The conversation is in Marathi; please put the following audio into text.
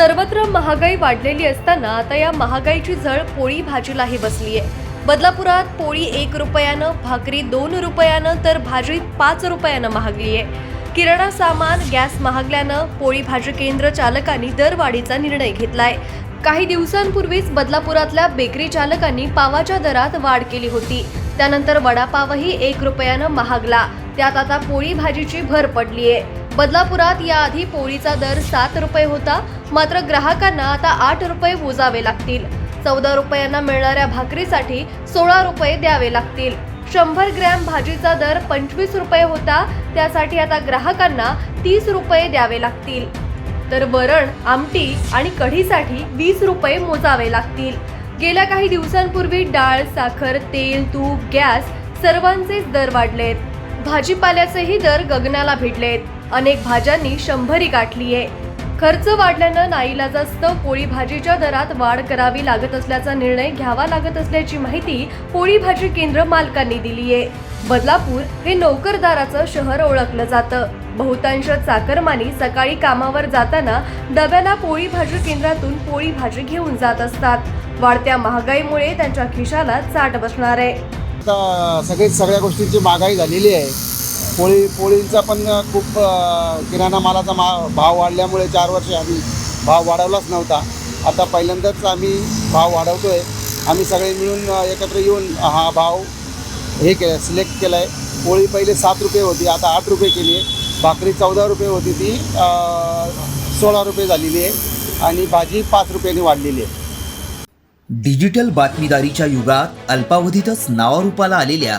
सर्वत्र महागाई वाढलेली असताना आता या महागाईची झळ पोळी भाजीलाही बसली आहे. बदलापुरात पोळी एक रुपयानं भाकरी दोन रुपयानं तर भाजी पाच रुपयानं महागली आहे. किराणा सामान गॅस महागल्यानं पोळी भाजी केंद्र चालकांनी दरवाढीचा निर्णय घेतलाय. काही दिवसांपूर्वीच बदलापुरातल्या बेकरी चालकांनी पावाच्या दरात वाढ केली होती. त्यानंतर वडापावही एक रुपयानं महागला. त्यात आता पोळी भाजीची भर पडली आहे बदलापुरात याआधी पोळीचा दर सात रुपये होता. मात्र ग्राहकांना आता आठ रुपये मोजावे लागतील. चौदा रुपयांना मिळणाऱ्या भाकरीसाठी सोळा रुपये द्यावे लागतील. शंभर ग्रॅम भाजीचा दर पंचवीस रुपये होता. त्यासाठी आता ग्राहकांना तीस रुपये द्यावे लागतील. तर वरण आमटी आणि कढीसाठी वीस रुपये मोजावे लागतील. गेल्या काही दिवसांपूर्वी डाळ साखर तेल तूप गॅस सर्वांचेच दर वाढलेत. भाजीपाल्याचेही दर गगनाला भिडलेत अनेक भाज्यांनी शंभरी गाठली आहे. खर्च वाढल्यानं नाईलाजास्तव पोळी भाजीच्या दरात वाढ करावी लागत असल्याचा निर्णय घ्यावा लागत असल्याची माहिती पोळी भाजी केंद्र मालकांनी दिली आहे. बदलापूर हे नोकरदाराचं शहर ओळखलं जातं. बहुतांश चाकरमानी सकाळी कामावर जाताना डब्याला पोळी भाजी केंद्रातून पोळी भाजी घेऊन जात असतात. वाढत्या महागाईमुळे त्यांच्या खिशाला चाट बसणार आहे. आता सगळ्या गोष्टींची महागाई झालेली आहे. पोळी पोळींचा पण खूप किराणा मालाचा मा भाव वाढल्यामुळे चार वर्षे आम्ही भाव वाढवलाच नव्हता. आता पहिल्यांदाच आम्ही भाव वाढवतो आहे आम्ही सगळे मिळून एकत्र येऊन हा भाव हे के सिलेक्ट केला आहे पोळी पहिले सात रुपये होती आता आठ रुपये केली आहे. भाकरी चौदा रुपये होती ती सोळा रुपये झालेली आहे आणि भाजी पाच रुपयांनी वाढलेली आहे. डिजिटल बातमीदारीच्या युगात अल्पावधीतच नावारूपाला आलेल्या